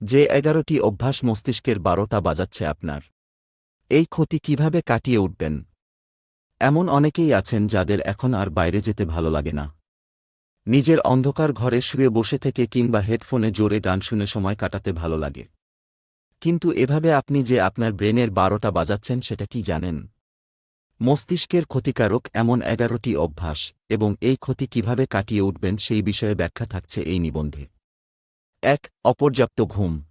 যে এগারোটি অভ্যাস মস্তিষ্কের বারোটা বাজাচ্ছে আপনার। এই ক্ষতি কীভাবে কাটিয়ে উঠবেন? এমন অনেকেই আছেন যাদের এখন আর বাইরে যেতে ভালো লাগে না। নিজের অন্ধকার ঘরে শুয়ে বসে থেকে কিংবা হেডফোনে জোরে গান শুনে সময় কাটাতে ভালো লাগে। কিন্তু এভাবে আপনি যে আপনার ব্রেনের বারোটা বাজাচ্ছেন সেটা কি জানেন? মস্তিষ্কের ক্ষতিকারক এমন এগারোটি অভ্যাস এবং এই ক্ষতি কীভাবে কাটিয়ে উঠবেন সেই বিষয়ে ব্যাখ্যা থাকছে এই নিবন্ধে। এক অপর্যাপ্ত ঘুম।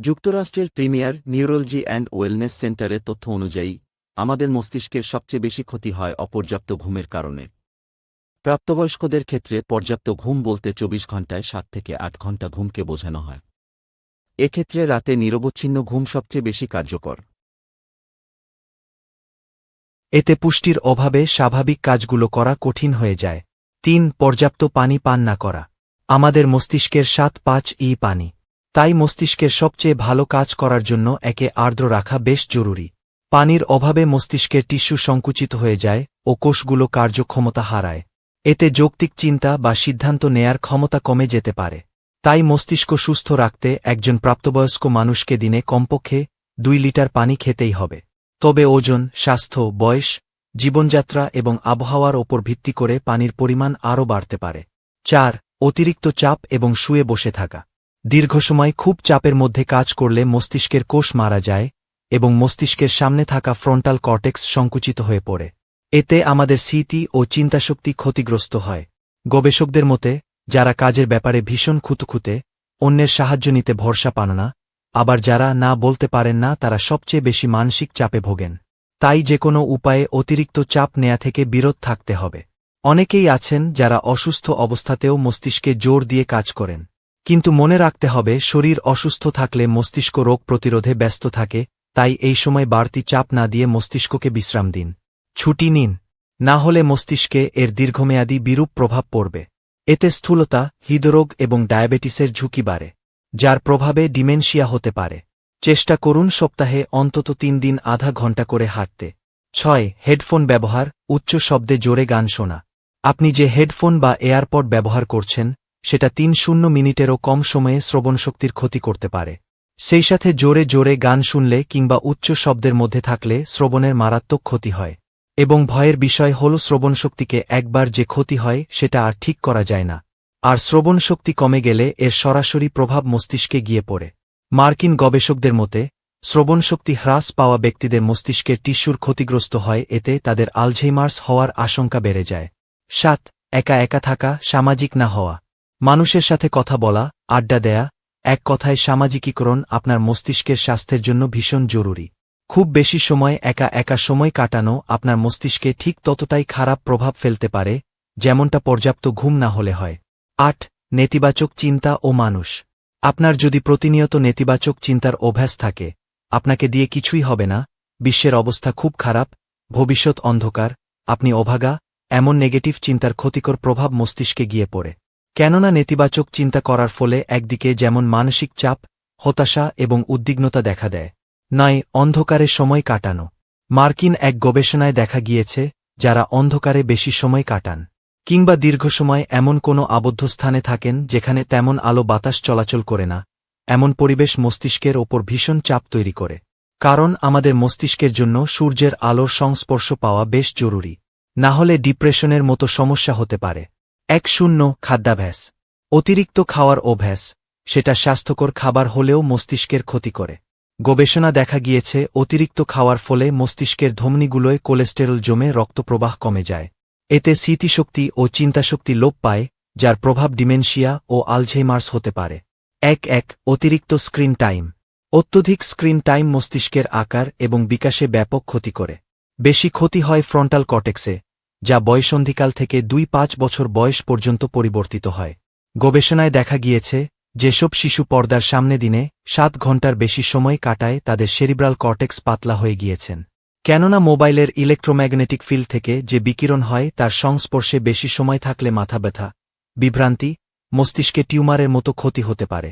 যুক্তরাষ্ট্রের প্রিমিয়ার নিউরোলজি অ্যান্ড ওয়েলনেস সেন্টারের তথ্য অনুযায়ী, আমাদের মস্তিষ্কের সবচেয়ে বেশি ক্ষতি হয় অপর্যাপ্ত ঘুমের কারণে। প্রাপ্তবয়স্কদের ক্ষেত্রে পর্যাপ্ত ঘুম বলতে চব্বিশ ঘণ্টায় সাত থেকে আট ঘণ্টা ঘুমকে বোঝানো হয়। এক্ষেত্রে রাতে নিরবচ্ছিন্ন ঘুম সবচেয়ে বেশি কার্যকর। এতে পুষ্টির অভাবে স্বাভাবিক কাজগুলো করা কঠিন হয়ে যায়। তিন, পর্যাপ্ত পানি পান না করা। আমাদের মস্তিষ্কের সাত পাঁচ ই পানি। তাই মস্তিষ্কের সবচেয়ে ভালো কাজ করার জন্য একে আর্দ্র রাখা বেশ জরুরি। পানির অভাবে মস্তিষ্কের টিস্যু সংকুচিত হয়ে যায় ও কোষগুলো কার্যক্ষমতা হারায়। এতে যৌক্তিক চিন্তা বা সিদ্ধান্ত নেয়ার ক্ষমতা কমে যেতে পারে। তাই মস্তিষ্ক সুস্থ রাখতে একজন প্রাপ্তবয়স্ক মানুষকে দিনে কমপক্ষে দুই লিটার পানি খেতেই হবে। তবে ওজন, স্বাস্থ্য, বয়স, জীবনযাত্রা এবং আবহাওয়ার ওপর ভিত্তি করে পানির পরিমাণ আরও বাড়তে পারে। চার অতিরিক্ত চাপ এবং শুয়ে বসে থাকা। দীর্ঘ সময় খুব চাপের মধ্যে কাজ করলে মস্তিষ্কের কোষ মারা যায় এবং মস্তিষ্কের সামনে থাকা ফ্রন্টাল কর্টেক্স সংকুচিত হয়ে পড়ে। এতে আমাদের স্মৃতি ও চিন্তাশক্তি ক্ষতিগ্রস্ত হয়। গবেষকদের মতে, যারা কাজের ব্যাপারে ভীষণ খুঁতখুঁতে, অন্যের সাহায্য নিতে ভরসা পান না, আবার যারা না বলতে পারেন না তারা সবচেয়ে বেশি মানসিক চাপে ভোগেন। তাই যে কোনো উপায়ে অতিরিক্ত চাপ নেয়া থেকে বিরত থাকতে হবে। অনেকেই আছেন যারা অসুস্থ অবস্থাতেও মস্তিষ্কে জোর দিয়ে কাজ করেন। কিন্তু মনে রাখতে হবে, শরীর অসুস্থ থাকলে মস্তিষ্ক রোগ প্রতিরোধে ব্যস্ত থাকে, তাই এই সময় বাড়তি চাপ না দিয়ে মস্তিষ্ককে বিশ্রাম দিন। ছুটি নিন। না হলে মস্তিষ্কে এর দীর্ঘমেয়াদী বিরূপ প্রভাব পড়বে। এতে স্থূলতা, হৃদরোগ এবং ডায়াবেটিসের ঝুঁকি বাড়ে, যার প্রভাবে ডিমেনশিয়া হতে পারে। চেষ্টা করুন সপ্তাহে অন্তত তিন দিন আধা ঘণ্টা করে হাঁটতে। ছয়, হেডফোন ব্যবহার, উচ্চ শব্দে জোরে গান শোনা। আপনি যে হেডফোন বা এয়ারপড ব্যবহার করছেন, সেটা তিন শূন্য মিনিটেরও কম সময়ে শ্রবণশক্তির ক্ষতি করতে পারে। সেই সাথে জোরে জোরে গান শুনলে কিংবা উচ্চ শব্দের মধ্যে থাকলে শ্রবণের মারাত্মক ক্ষতি হয়। এবং ভয়ের বিষয় হল শ্রবণশক্তিকে একবার যে ক্ষতি হয়, সেটা আর ঠিক করা যায় না। আর শ্রবণশক্তি কমে গেলে এর সরাসরি প্রভাব মস্তিষ্কে গিয়ে পড়ে। মার্কিন গবেষকদের মতে, শ্রবণশক্তি হ্রাস পাওয়া ব্যক্তিদের মস্তিষ্কের টিস্যুর ক্ষতিগ্রস্ত হয়, এতে তাদের আলঝেইমার্স হওয়ার আশঙ্কা বেড়ে যায়। সাত, একা একা থাকা সামাজিক না হওয়া। মানুষের সাথে কথা বলা, আড্ডা দেয়া, এক কথায় সামাজিকীকরণ আপনার মস্তিষ্কের স্বাস্থ্যের জন্য ভীষণ জরুরি। খুব বেশি সময় একা একা সময় কাটানো আপনার মস্তিষ্কে ঠিক ততটাই খারাপ প্রভাব ফেলতে পারে, যেমনটা পর্যাপ্ত ঘুম না হলে হয়। আট, নেতিবাচক চিন্তা ও মানুষ। আপনার যদি প্রতিনিয়ত নেতিবাচক চিন্তার অভ্যাস থাকে, আপনাকে দিয়ে কিছুই হবে না, বিশ্বের অবস্থা খুব খারাপ, ভবিষ্যৎ অন্ধকার, আপনি অভাগা এমন নেগেটিভ চিন্তার ক্ষতিকর প্রভাব মস্তিষ্কে গিয়ে পড়ে। কেননা নেতিবাচক চিন্তা করার ফলে একদিকে যেমন মানসিক চাপ, হতাশা এবং উদ্বিগ্নতা দেখা দেয়। নয় অন্ধকারে সময় কাটানো। মার্কিন এক গবেষণায় দেখা গিয়েছে, যারা অন্ধকারে বেশি সময় কাটান। কিংবা দীর্ঘ সময় এমন কোনো আবদ্ধ স্থানে থাকেন যেখানে তেমন আলো বাতাস চলাচল করে না, এমন পরিবেশ মস্তিষ্কের ওপর ভীষণ চাপ তৈরি করে। কারণ আমাদের মস্তিষ্কের জন্য সূর্যের আলোর সংস্পর্শ পাওয়া বেশ জরুরি। না হলে ডিপ্রেশনের মতো সমস্যা হতে পারে। এক শূন্য খাদ্যাভ্যাস। অতিরিক্ত খাওয়ার অভ্যাস, সেটা স্বাস্থ্যকর খাবার হলেও মস্তিষ্কের ক্ষতি করে। গবেষণা দেখা গিয়েছে, অতিরিক্ত খাওয়ার ফলে মস্তিষ্কের ধমনিগুলোয় কোলেস্টেরল জমে রক্তপ্রবাহ কমে যায়। এতে স্মৃতিশক্তি ও চিন্তাশক্তি লোপ পায়, যার প্রভাব ডিমেনশিয়া ও আলঝেইমার্স হতে পারে। এক এক, অতিরিক্ত স্ক্রিন টাইম। অত্যধিক স্ক্রিন টাইম মস্তিষ্কের আকার এবং বিকাশে ব্যাপক ক্ষতি করে। বেশি ক্ষতি হয় ফ্রন্টাল কটেক্সে যা বয়সন্ধিকাল থেকে দুই পাঁচ বছর বয়স পর্যন্ত পরিবর্তিত হয়। গবেষণায় দেখা গিয়েছে, যেসব শিশু পর্দার সামনে দিনে সাত ঘণ্টার বেশি সময় কাটায় তাদের সেরিব্রাল কর্টেক্স পাতলা হয়ে গিয়েছেন। কেননা মোবাইলের ইলেকট্রোম্যাগনেটিক ফিল্ড থেকে যে বিকিরণ হয় তার সংস্পর্শে বেশি সময় থাকলে মাথা ব্যথা, বিভ্রান্তি, মস্তিষ্কে টিউমারের মতো ক্ষতি হতে পারে।